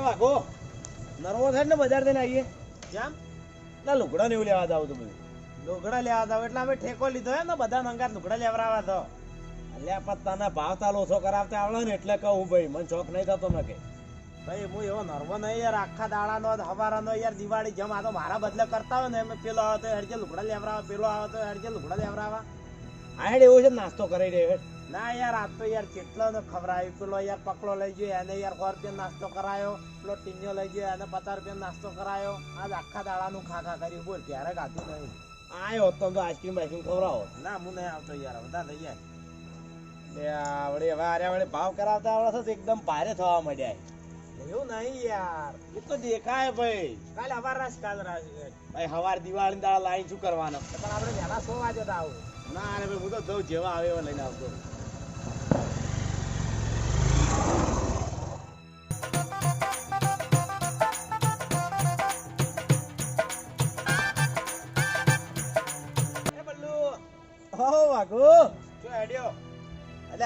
તો વાગો નરવો થાય ને બજાર થઈને આવીએ. જામ. ના લુગડા ને એવું લેવા જાવ તો બધું. લુગડા લેવા જાવ એટલે અમે ઠેકો લીધો હે ને બધા નંગાર લુગડા લેવડાવવા તો. લે પત્તાના ભાવ તાલ ઓછો કરાવતા આવડે ને એટલે કહું ભાઈ મને શોખ નહીં થતો ને કે. ભાઈ હું એવો નર્વો નહીં યાર આખા દાડાનો હવારાનો યાર દિવાળી જેમ આ તો મારા બદલે કરતા હોય ને એમ પેલો આવે તો હેડજે લુગડા લેવડાવવા પેલો આવે તો હેડજે લુગડા લેવડાવા આ હેડ એવું છે નાસ્તો કરી રહ્યો હેડ. ના યાર આ તો યાર કેટલો ને ખવડાવ્યું? પેલો યાર પકડો લઈ ગયો એને યાર સો રૂપિયા નાસ્તો કરાયો પેલો ટીન્યો લઈ ગયો એને પચાસ રૂપિયા નાસ્તો કરાયો. આજ આખા દાડાનું નું ખાખા કર્યું. બોલ ક્યારે ગાતું નહીં આયો તો આઈસ્ક્રીમ આઈસ્ક્રીમ ખવડાવો. ના હું નહીં આવતો યાર બધા લઈ જાય લે આવડે હવે આરે આવડે ભાવ કરાવતા આવડે છે તો એકદમ ભારે થવા માંડ્યા એવું નહીં યાર. એ તો દેખાય ભાઈ. કાલે હવાર રાસ કાલ રાસ. ભાઈ હવાર દિવાળી દાળ લાઈન શું કરવાનો? પણ આપણે વહેલા સો વાગે તો આવું. ના અરે ભાઈ હું તો જઉં જેવા આવે એવા લઈને આવતો.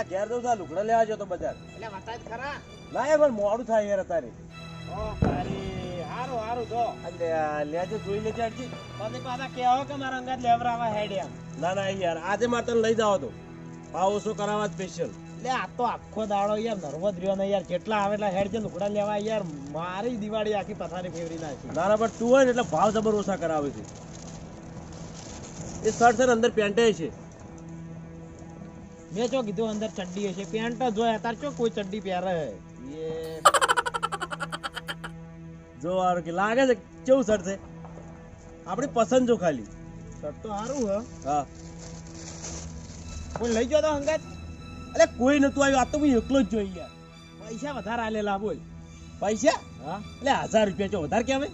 અલ્યા ઘેર દઉં છું લુકડા લેવા જતો બજાર. એટલે વતાય ખરા? ના યાર પણ મોડું થાય યાર ઓ તારી હારું હારું જો. અલ્યા લેજે જોઈ લેજે અડજી પછી પાછા કહેવો કે મારા અંગાત લેવરાવા હેડ્યા ના ના યાર આજે મારે તને લઈ જાવ તો. ભાવ ઓછો કરાવવા સ્પેશિયલ એટલે આ તો આખો દાડો યાર નર્વો રહ્યો ને યાર. કેટલા આવે એટલે હેડ છે લુકડા લેવા યાર. મારી દિવાળી આખી પથારી ફેવરી નાખી. ના ના પણ તું હોય ને એટલે ભાવ જબર ઓછા કરાવે છે. એ શર્ટ છે અંદર પેન્ટ છે. મેં જો કીધું અંદર ચડ્ડી હશે પેન્ટ જોયા તાર ચો કોઈ ચડ્ડી પહેરે? એ. જો હારું કે લાગે છે કેવું શર્ટ છે? આપણી પસંદ જો ખાલી. શર્ટ તો સારું હે. હા. કોઈ લઈ ગયો તો અંગાત. અરે કોઈ નતું આવ્યું આ તો હું એકલો જ જોઈ યાર પૈસા વધારે આલેલા બોલ. પૈસા? હા. એટલે હજાર રૂપિયા ચો વધારે કહેવાય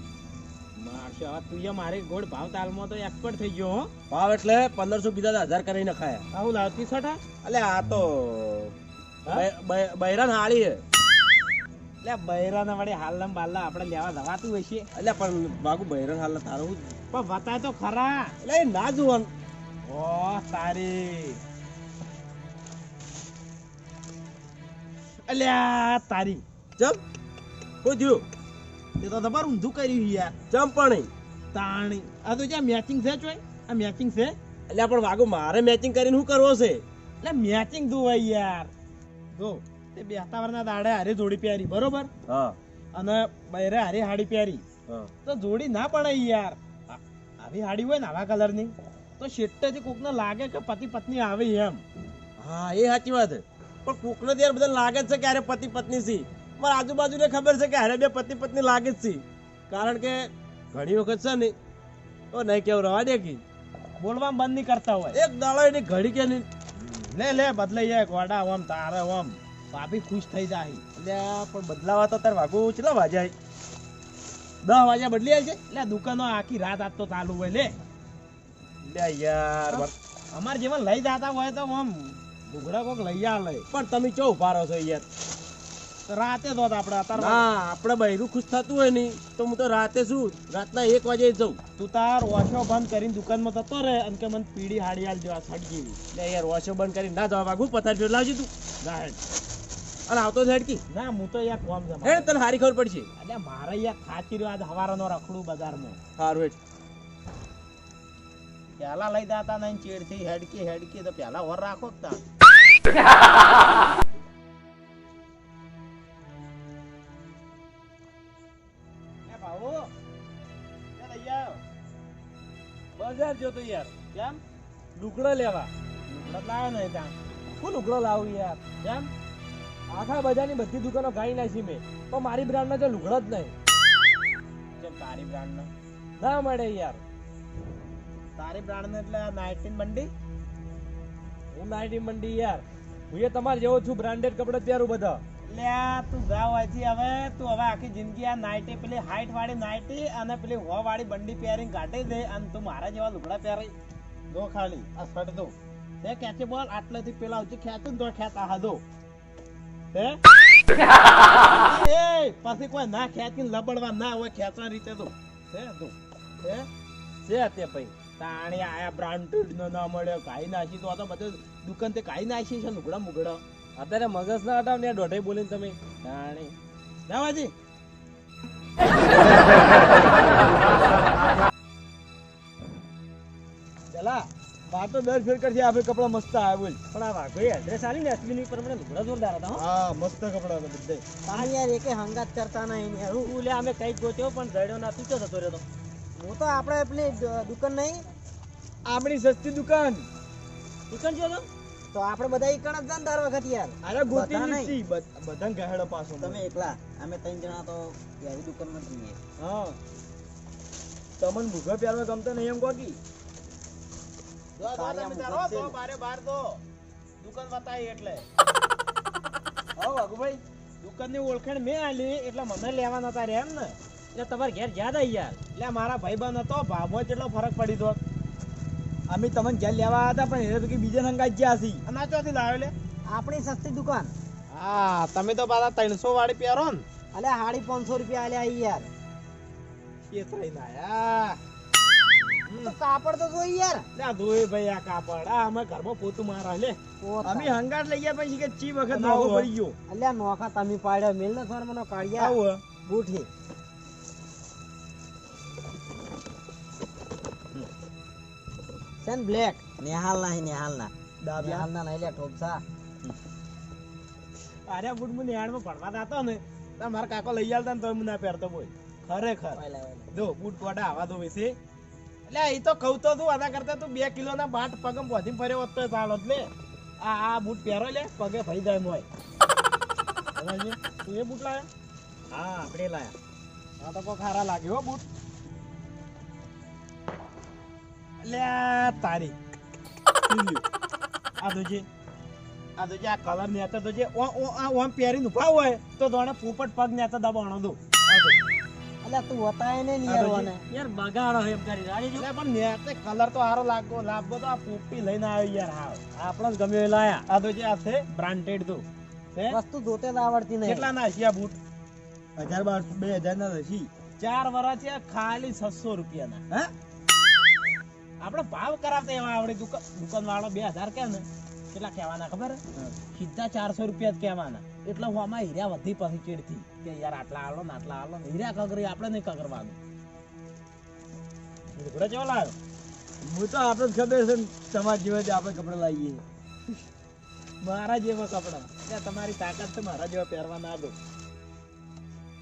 મારશે હવે તું ય મારી ગોળ ભાવ તાલમાં તો એક્સપર્ટ થઈ ગયો હો. ભાવ એટલે પંદરસો કીધા હજાર કરીને ખાયા આવું લાવતી સટા? એટલે આ તો હા? બૈ- બૈ- બૈરાન હાળી એટલે બૈરાના વડે હાલના બાલના આપણે લેવા દવાતું હશે. એટલે પણ બાગુ બૈરાન હાલ તારું પણ બતાય તો ખરા. એટલે ના જોવાનું. ઓ તારી. અલ્યા તારી. ચમ કોઈ થયું? તે તો તમારે ઊંધું કર્યું યાર. ચમ તાણી. આ તો જ્યાં મેચિંગ છે ચોય? આ મેચિંગ છે? એટલે પણ વાગો મારે મેચિંગ કરીને શું કરવો છે? એટલે મેચિંગ જોવાય યાર. જો તે બેતાવરના દાડે હારે જોડી પહેરી બરોબર? હા. અને બૈરે હારે હાડી પહેરી. તો જોડી ના પડે યાર. આવી હાડી હોય ને આવા કલરની તો શેટ્ટેથી કોકને લાગે કે પતિ પત્ની આવે એમ. હા એ સાચી વાત પણ કોકને તો યાર બધા લાગે છે કે અરે પતિ પત્ની સી પણ આજુબાજુને ખબર છે કે હારે બે પતિ પત્ની લાગે જ છે. કારણ કે ઘણી વખત છે ને તો નહીં કેવું રવા દે કે. બોલવા બંધ નહીં કરતા હોય. એક દાડો એની ઘડી કે નહીં. લે લે બદલાઈ જાય ગોડા ઓમ તારે ઓમ. ભાભી ખુશ થઈ જાય. એટલે પણ બદલાવા તો તાર વાગુ કેટલા વાજાય દસ વાગ્યા બદલી આવી છે? એટલે દુકાનો આખી રાત આજ તો ચાલુ હોય લે. લે યાર અમારે જેવા લઈ જતા હોય તો આમ ઘૂઘરા કોક લઈ આલે. પણ તમે ચો ઊભા રહો છો યાર? રાતે તો આપણે અત્યારે હા આપણે બૈરું ખુશ થતું હોય નહીં તો હું તો રાતે શું રાતના એક વાગે જઉં. તું તાર વોશો બંધ કરીને દુકાનમાં થતો રહે અને કે મને પીડી હાડી હાલ જેવા સટ જેવી લે યાર વોશો બંધ કરીને ના જવા માગું પથાર ફેર લાવજે તું. ના હેડ. અને આવતો ઝડકી ના હું તો યાર કોમ જમા હે તને હારી ખબર પડશે. એટલે મારે યાર ખાચી રહ્યો આજ હવારનો રખડું બજારમાં. સારું હેડ. પેલા લઈ જતા નહીં ચેડથી હેડકી હેડકી તો પેલા વર રાખો જ તા બજાર જોતો યાર. કેમ? લુગડા લેવા. લુગડા લાવ્યો નહીં ત્યાં. શું લુગડો લાવું યાર? કેમ? આખા બજારની બધી દુકાનો ગાઈ નાખી મેં. પણ મારી બ્રાન્ડના તો લુગડા જ નહીં. કેમ તારી બ્રાન્ડ નો મળે યાર. તારી બ્રાન્ડ એટલે નાઇટીન મંડી? હું નાઇટીન મંડી યાર. હું એ તમારે જેવો છું બ્રાન્ડેડ કપડાં પહેરું બધા. લ્યા તું ગાવ હજી હવે. તું હવે આખી જિંદગી આ નાઇટી પેલી હાઈટ વાળી નાઇટી અને પેલી હો વાળી બંડી પહેરીને કાઢી દે અને તું મારા જેવા લુગડા પહેરી. દો ખાલી આ શર્ટ દો તે કેચે બોલ આટલેથી પેલા ઉચી ખેંચું ને ખેતા ખેંચા હાદો હે? એ પછી કોઈ ના ખેંચીને લબડવા ના હોય ખેંચવા રીતે તો હે દો હે? છે તે ભાઈ. તાણી આયા બ્રાન્ડ નો ના મળ્યો કાઈ નાખી તો આ તો બધું દુકાન તે કાઈ નાખી છે લુગડા મુગડા. અત્યારે મગજ ના હટાવ ને દોઢે બોલીને તમે તાણી જાવાજી ચલા બાર તો દર ફેર કરશે આપણે કપડા મસ્ત આવે બોલ. પણ આ વાઘો એડ્રેસ આલી ને અશ્વિની પર મને લુગડા જોરદાર હતા હા. મસ્ત કપડા હતા બધે. હા યાર એકે હંગાત કરતા નહીં યાર. હું લે અમે કઈ ગોત્યો પણ જડ્યો ના તું તો જતો રહ્યો તો? હું તો આપણે પેલી દુકાન નહીં. આપણી સસ્તી દુકાન. દુકાન જો તો? તો આપણે બધા એક જ જાન દર વખત યાર. અરે ગોતી બધા બધા ગહેડો પાછો તમે એકલા અમે ત્રણ જણા તો યારી દુકાનમાં જઈએ હા. તમને ભૂખા પ્યારમાં ગમતો નહીં એમ કોકી તારે આમ તમે જ તો બારે બાર તો દુકાન બતાવી એટલે. હા વાઘુભાઈ. દુકાનની ઓળખાણ મેં આલી એટલે મને લેવા નતા રે એમ ને. એટલે તમારે ઘેર યાદ આવી યાર. એટલે મારા ભાઈબંધ હતો ભાભો જેટલો ફરક પડી દો અમે તમને ઘેર લેવા આવ્યા હતા પણ એને તો કે બીજા નંગા જ્યાં હસી અને ચોથી લાવ્યો લે. આપણી સસ્તી દુકાન. હા તમે તો પાછા ત્રણસો વાળી પહેરો ને. અલે હાડી પાંચસો રૂપિયા આલ્યા ઈ યાર. એ થઈ આયા. તો કાપડ તો જોઈ યાર. આ ધોઈ ભાઈ આ કાપડ. આ અમે ઘરમાં પોતું મારા લે. અમે હંગાટ લઈ ગયા પછી કે ચી વખત નોખો પડી ગયો. અલ્યા નોખા તમે પાડ્યો. મેલ ને સર મને કાઢ્યા. આવો. બૂઠી. સેન બ્લેક નિહાલ ના નિહાલ ના નિહાલ ના નહીં લે ઠોકસા અરે બુટ નિહાળમાં ભણવા જતો ને મારા કાકો લઈ આવતા ને તો હું ના પહેરતો બોય ખરેખર. જો બુટ કોડા આવા દો વિશે. એટલે એ તો કહું તો તું આના કરતા તું બે કિલો ના બાટ પગમ બોધી ફર્યો હોત તો ચાલો જ લે આ આ બૂટ પહેરો લે પગે ફરી જાય મોય તું એ બૂટ લાવ્યા હા આપણે લાયા. હા તો કોઈ ખારા લાગ્યો હો બૂટ. લે તારી લ્યું? આ તો જે આ તો જે આ કલર ને તો જે ઓ ઓ આ ઓમ પહેરીને ઊભા હોય તો તોણે પોપટ પગ ને દબાણો દો. અલ્યા તું વતાય ને નહીં યાર યાર બગાડો એમ કરી રાડી જો. પણ નેતે કલર તો હારો લાગો લાગો તો આ પોપટી લઈને આવ્યો યાર. હા આપણે જ ગમ્યો એ લાયા. આ તો જે આ છે બ્રાન્ડેડ તો હે? વસ્તુ જોતે આવડતી નહીં. કેટલા ના છે આ બૂટ? હજાર બાર બે હજાર ના રસી ચાર વર્ષ છે ખાલી છસો રૂપિયાના. હે? આપણે ભાવ કરાવતા એવા આવડે દુકાન વાળો બે હજાર કે ને કેટલા કહેવાના ખબર? સીધા ચારસો રૂપિયા જ કહેવાના. એટલે હું આમાં હીરા વધી પછી ચેડથી કે યાર આટલા આલો ને આટલા આલો હીરા કગરી આપણે નહીં કગરવાનું લુગડો કેવો લાવ્યો. હું તો આપણે ખબર છે તમારા જેવા જ આપણે કપડાં લાવીએ. મારા જેવા કપડાં. એટલે તમારી તાકાત છે મારા જેવા પહેરવા ના દો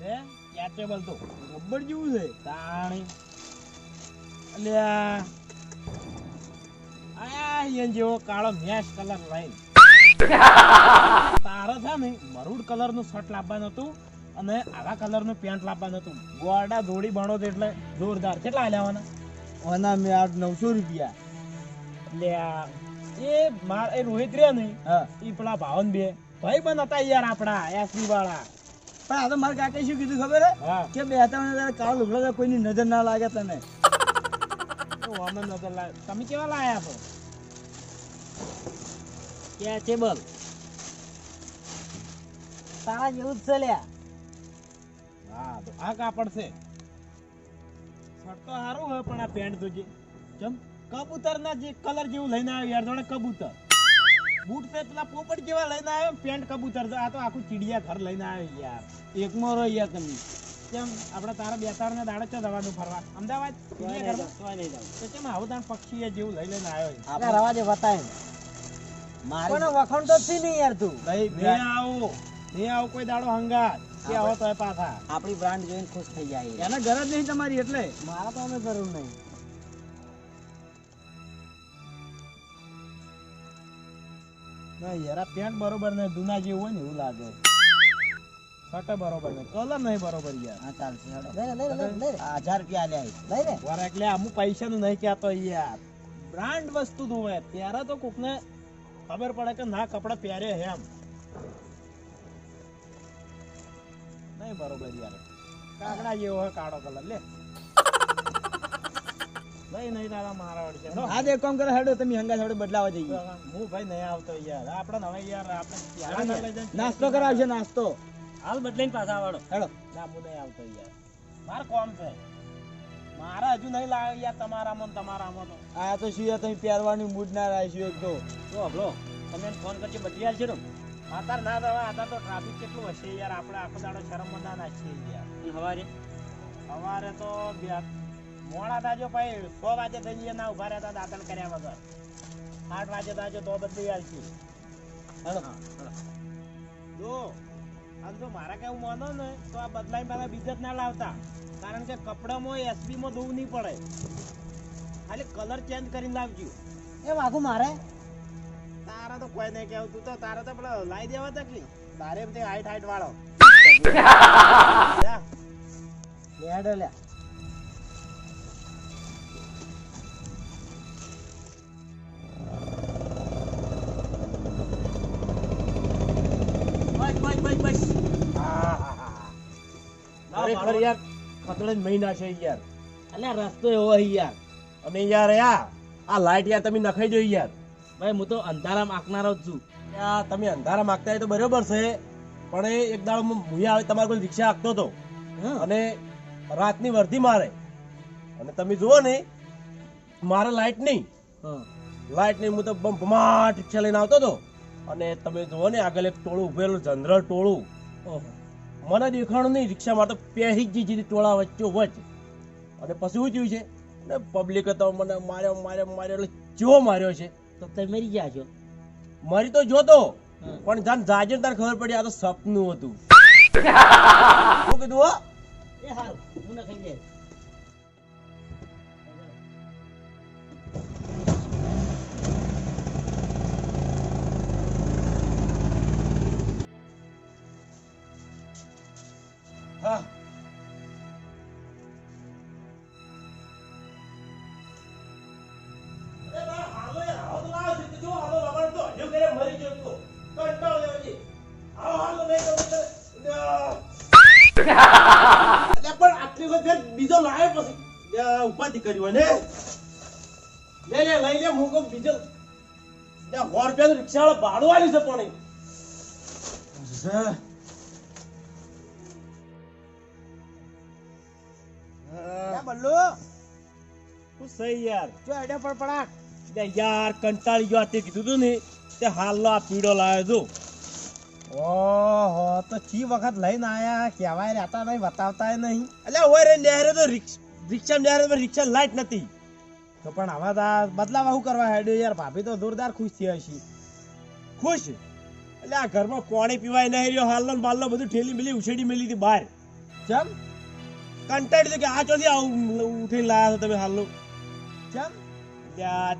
હે કેચેબલ તો રબર જેવું છે. તાણી. અલ્યા. આયા ઈયન જેવો કાળો મેશ કલર લાઈન. તારો છે ને મરૂડ કલરનું શર્ટ લાવવાનું હતું અને આવા કલરનું પેન્ટ લાવવાનું હતું. ગોડા ધોળી ભણો તો એટલે જોરદાર. કેટલા લેવાના ઓના? મેં આ નવસો રૂપિયા. અલ્યા એ માર એ રોહિત રે ને હા. ઈ પેલા ભાવન બે. ભાઈ પણ હતા યાર આપડા એસી વાળા પણ આ તો મારા કાકે શું કીધું ખબર હે? કે બે ત્રણ કાળો લુગડો કોઈની નજર ના લાગે તને. તો અમે નતો લાય તમે કેવા લાયા છો કેચેબલ તારા જેવું જ છે લ્યા તો આ કાપડ છે શર્ટ તો સારું હોય પણ આ પેન્ટ જોજે ચમ કબૂતર ના જે કલર જેવું લઈને આવ્યો યાર જોડે કબૂતર બૂટ છે પેલા પોપટ જેવા લઈને આવ્યો પેન્ટ કબૂતર છે. આ તો આખું ચીડિયા ઘર લઈને આવ્યો યાર એકમાં રહી યાર તમે કેમ? આપણે તારા બે તારને દાડે ચો દવાનું ફરવા? અમદાવાદ? તો કેમ આવું તાર પક્ષી જેવું લઈ લઈને આવ્યો આપણે રવા દે બતાય મારે પણ વખણ તો થી નહીં યાર તું. ભાઈ મે આવો. મે આવો કોઈ દાડો હંગાત. કે આવો તો પાછા. આપણી બ્રાન્ડ જોઈને ખુશ થઈ જાય એને ઘર જ નહીં તમારી એટલે? મારા તો અમે જરૂર નહીં. ના યાર આ પેન્ટ બરોબર ને દુના જેવું હોય ને એવું લાગે. શર્ટ બરોબર કલર નહીં બરોબર યાર. હા ચાલશે. હેડો લે લે લે. રૂપિયા લઈ લે. પૈસા નું નહીં કહેતો યાર. બ્રાન્ડ વસ્તુ નું હોય ત્યારે તો કોકને ખબર પડે કે ના કપડા પહેરે હે એમ. નહીં બરોબર યાર. કાગડા જેવો હોય કાળો કલર. લે. નહીં દાદા મારા વડે આ એક કામ કરે હેડો તમે હંગા જોડે બદલાવા જઈએ. હું ભાઈ નહીં આવતો યાર. આપણે હવે યાર આપણે નાસ્તો કરાવશે નાસ્તો. હાલ બદલાઈને પાછા વાળો હેડો. ના હું નહીં આવતો યાર. માર કોમ છે. મારે હજુ નહીં લાવે યાર તમારામાં ને તમારામાં તો. આ તો શું યાર તમે પહેરવાની મૂડ ના રાખ્યું એક તો. જો હબળો તમે ફોન કરજો બદલી આવશે ને આતાર ના દવા આતાર તો ટ્રાફિક કેટલું હશે યાર? આપણે આખો દાડો શરમમાં ના નાખીએ યાર. હવારે? સવારે તો બે મોડા તાજો ભાઈ સો વાગે થઈ ગયા ના ઊભા રહેતા દાંતણ કર્યા વગર. આઠ વાગે તાજો તો બદલી આવશે હેલો જો આમ જો મારા કેવું માનો ને તો આ બદલાઈ મારા બીજા ના લાવતા. કારણ કે કપડામાં એસબીમાં ધોવું નહીં પડે. ખાલી કલર ચેન્જ કરીને લાવજો. એ વાઘુ મારે? તારા તો કોઈ નહીં કેવું તું તો તારા તો પેલો લાવી દેવા તકલી તારે એમ તે હાઈટ હાઈટ વાળો. જા. ખરેખર યાર ખતડે મહિના છે યાર. અલ્યા રસ્તો એવો હી યાર. અને યાર આ આ લાઈટ યાર તમે નખાઈ દો યાર. ભાઈ હું તો અંધારામાં આંકનારો જ છું. તમે અંધારામાં આંકતા હોય તો બરોબર છે. પણ એક દાડો મુયા આવે તમારે કોઈ રિક્ષા આંકતો હતો અને રાતની વર્ધી મારે. અને તમે જુઓ ને મારે લાઈટ નહીં. લાઈટ નહીં હું તો ભમાટ રિક્ષા લઈને આવતો હતો અને તમે જુઓ ને આગળ એક ટોળું ઉભેલું જનરલ ટોળું. મને દેખાણું નહીં રિક્ષામાં તો પહેરી જ જઈ ટોળા વચ્ચો વચ. અને પછી શું થયું છે ને પબ્લિકે તો મને માર્યો માર્યો માર્યો એટલે જો માર્યો છે. તો તમે મરી ગયા છો. મારી તો જોતો પણ જાન જાજે તાર ખબર પડી આ તો સપનું હતું. શું કીધું હો? એ હાલ હું ન ખાઈ જાય. પણ આટલી યાર કંટાળી ગયો તે કીધું તું ને તે હાલનો આ પીડો લાવ્યો છું ઓહો તો ચી વખત લઈને આયા? કહેવાય રહેતા નહીં બતાવતા નહીં. એટલે હોય રે નહેરે તો રિક્ષ- નહેરે તો રિક્ષા લાઈટ નથી. તો પણ હવે તા બદલાવ આવું કરવા હેડ્યો યાર. ભાભી તો જોરદાર ખુશ થઈ હશે. ખુશ? એટલે આ ઘરમાં પાણી પીવાય નહીં રહ્યો હાલનો બાલનો બધું ઠેલી મેલી ઉછેડી મેલી હતી બહાર. ચમ? કંટાળી કે આ ચોથી આવું ઉઠીને લાયા છો તમે હાલનો? ચમ?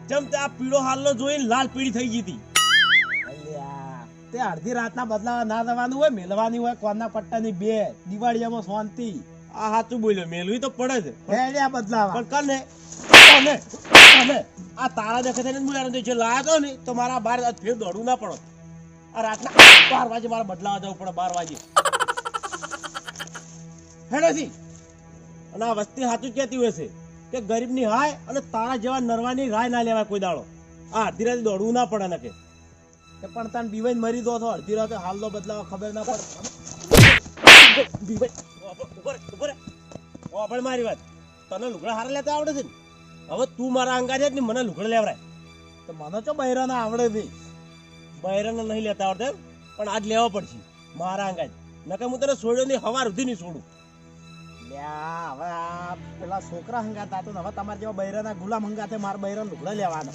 ચમ તે આ પીળો હાલનો જોઈને લાલ પીળી થઈ ગઈ હતી. અલ્યા તે અડધી રાતના બદલાવા ના જવાનું હોય મેલવાની હોય કોના પટ્ટાની બે દિવાળીયામાં શાંતિ. આ સાચું બોલ્યો મેલવી તો પડે જ. પણ હેડ્યા બદલાવા. પણ કને કને આ તારા દેખે થઈને હું યાર જે લાગો ને તો મારા બાર ફેર દોડવું ના પડો. આ રાતના બાર વાગે મારે બદલાવા જવું પડે બાર વાગે. હેડેથી અને આ વસ્તી સાચું કહેતી હોય છે કે ગરીબની હાય અને તારા જેવા નરવાની રાય ના લેવાય કોઈ દાડો. આ અડધી રાતે દોડવું ના પડે નકે કે પણ તને બીવાઈ મરી દો તો અડધી રાતે હાલનો બદલાવ ખબર ના પડે. પણ મારી વાત. તને લુગડા હારા લેતા આવડે છે ને? હવે તું મારા અંગાજે જ ને મને લુગડા લેવરાય. તો મને તો બૈરાને આવડે છે. બૈરાને નહીં લેતા આવડે? પણ આજ લેવા પડશે મારા અંગાજ નકર હું તને છોડ્યો નહીં હવા સુધી નહીં છોડું લ્યા હવે આ પેલા છોકરા હંગાતા તો હવે તમારા જેવા બૈરાના ગુલામ હંગાતે મારા બૈરાના લુગડા લેવાના.